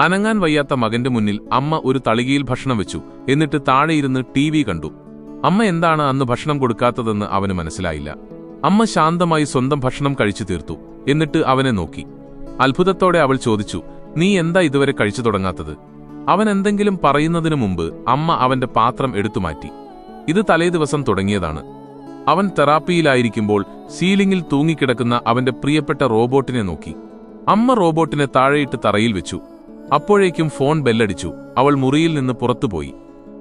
അനങ്ങാൻ വയ്യാത്ത മകന്റെ മുന്നിൽ അമ്മ ഒരു തളികയിൽ ഭക്ഷണം വെച്ചു. എന്നിട്ട് താഴെയിരുന്ന് ടി വി കണ്ടു. അമ്മ എന്താണ് അന്ന് ഭക്ഷണം കൊടുക്കാത്തതെന്ന് അവന് മനസ്സിലായില്ല. അമ്മ ശാന്തമായി സ്വന്തം ഭക്ഷണം കഴിച്ചു തീർത്തു. എന്നിട്ട് അവനെ നോക്കി. അത്ഭുതത്തോടെ അവൾ ചോദിച്ചു നീ എന്താ ഇതുവരെ കഴിച്ചു തുടങ്ങാത്തത്? അവൻ എന്തെങ്കിലും പറയുന്നതിനു മുമ്പ് അമ്മ അവന്റെ പാത്രം എടുത്തു മാറ്റി. ഇത് തലേദിവസം തുടങ്ങിയതാണ്. അവൻ തെറാപ്പിയിലായിരിക്കുമ്പോൾ സീലിംഗിൽ തൂങ്ങിക്കിടക്കുന്ന അവന്റെ പ്രിയപ്പെട്ട റോബോട്ടിനെ നോക്കി. അമ്മ റോബോട്ടിനെ താഴെയിട്ട് തറയിൽ വെച്ചു. അപ്പോഴേക്കും ഫോൺ ബെല്ലടിച്ചു. അവൾ മുറിയിൽ നിന്ന് പുറത്തുപോയി.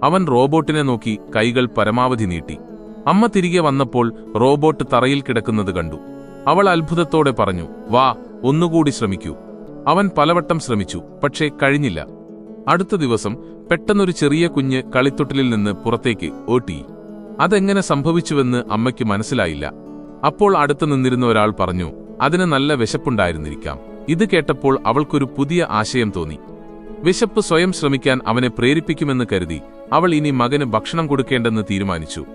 അവൻ റോബോട്ടിനെ നോക്കി കൈകൾ പരമാവധി നീട്ടി. അമ്മ തിരികെ വന്നപ്പോൾ റോബോട്ട് തറയിൽ കിടക്കുന്നത് കണ്ടു. അവൾ അത്ഭുതത്തോടെ പറഞ്ഞു വാ ഒന്നുകൂടി ശ്രമിക്കൂ. അവൻ പലവട്ടം ശ്രമിച്ചു പക്ഷേ കഴിഞ്ഞില്ല. അടുത്ത ദിവസം പെട്ടെന്നൊരു ചെറിയ കുഞ്ഞ് കളിത്തൊട്ടിലിൽ നിന്ന് പുറത്തേക്ക് ഓട്ടി. അതെങ്ങനെ സംഭവിച്ചുവെന്ന് അമ്മയ്ക്ക് മനസ്സിലായില്ല. അപ്പോൾ അടുത്ത് നിന്നിരുന്ന ഒരാൾ പറഞ്ഞു അതിന് നല്ല വിശപ്പുണ്ടായിരുന്നിരിക്കാം. ഇത് കേട്ടപ്പോൾ അവൾക്കൊരു പുതിയ ആശയം തോന്നി. വിശപ്പ് സ്വയം ശ്രമിക്കാൻ അവനെ പ്രേരിപ്പിക്കുമെന്ന് കരുതി അവൾ ഇനി മകന് ഭക്ഷണം കൊടുക്കേണ്ടെന്ന് തീരുമാനിച്ചു.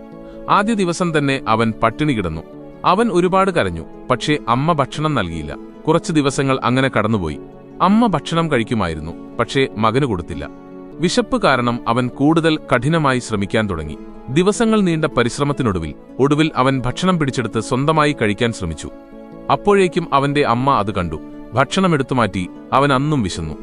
ആദ്യ ദിവസം തന്നെ അവൻ പട്ടിണി കിടന്നു. അവൻ ഒരുപാട് കരഞ്ഞു പക്ഷേ അമ്മ ഭക്ഷണം നൽകിയില്ല. കുറച്ചു ദിവസങ്ങൾ അങ്ങനെ കടന്നുപോയി. അമ്മ ഭക്ഷണം കഴിക്കുമായിരുന്നു പക്ഷേ മകന് കൊടുത്തില്ല. വിശപ്പ് കാരണം അവൻ കൂടുതൽ കഠിനമായി ശ്രമിക്കാൻ തുടങ്ങി. ദിവസങ്ങൾ നീണ്ട പരിശ്രമത്തിനൊടുവിൽ ഒടുവിൽ അവൻ ഭക്ഷണം പിടിച്ചെടുത്ത് സ്വന്തമായി കഴിക്കാൻ ശ്രമിച്ചു. അപ്പോഴേക്കും അവന്റെ അമ്മ അത് കണ്ടു. ഭക്ഷണം എടുത്തുമാറ്റി അവൻ അന്നും വിശന്നു.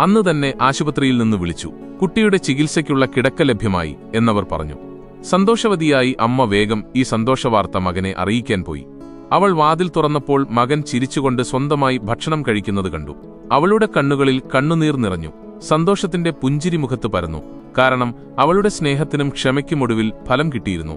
അന്ന് തന്നെ ആശുപത്രിയിൽ നിന്ന് വിളിച്ചു. കുട്ടിയുടെ ചികിത്സയ്ക്കുള്ള കിടക്ക ലഭ്യമായി എന്നവർ പറഞ്ഞു. സന്തോഷവതിയായി അമ്മ വേഗം ഈ സന്തോഷവാർത്ത മകനെ അറിയിക്കാൻ പോയി. അവൾ വാതിൽ തുറന്നപ്പോൾ മകൻ ചിരിച്ചുകൊണ്ട് സ്വന്തമായി ഭക്ഷണം കഴിക്കുന്നത് കണ്ടു. അവളുടെ കണ്ണുകളിൽ കണ്ണുനീർ നിറഞ്ഞു. സന്തോഷത്തിന്റെ പുഞ്ചിരി മുഖത്ത് പരന്നു. കാരണം അവളുടെ സ്നേഹത്തിനും ക്ഷമയ്ക്കുമൊടുവിൽ ഫലം കിട്ടിയിരുന്നു.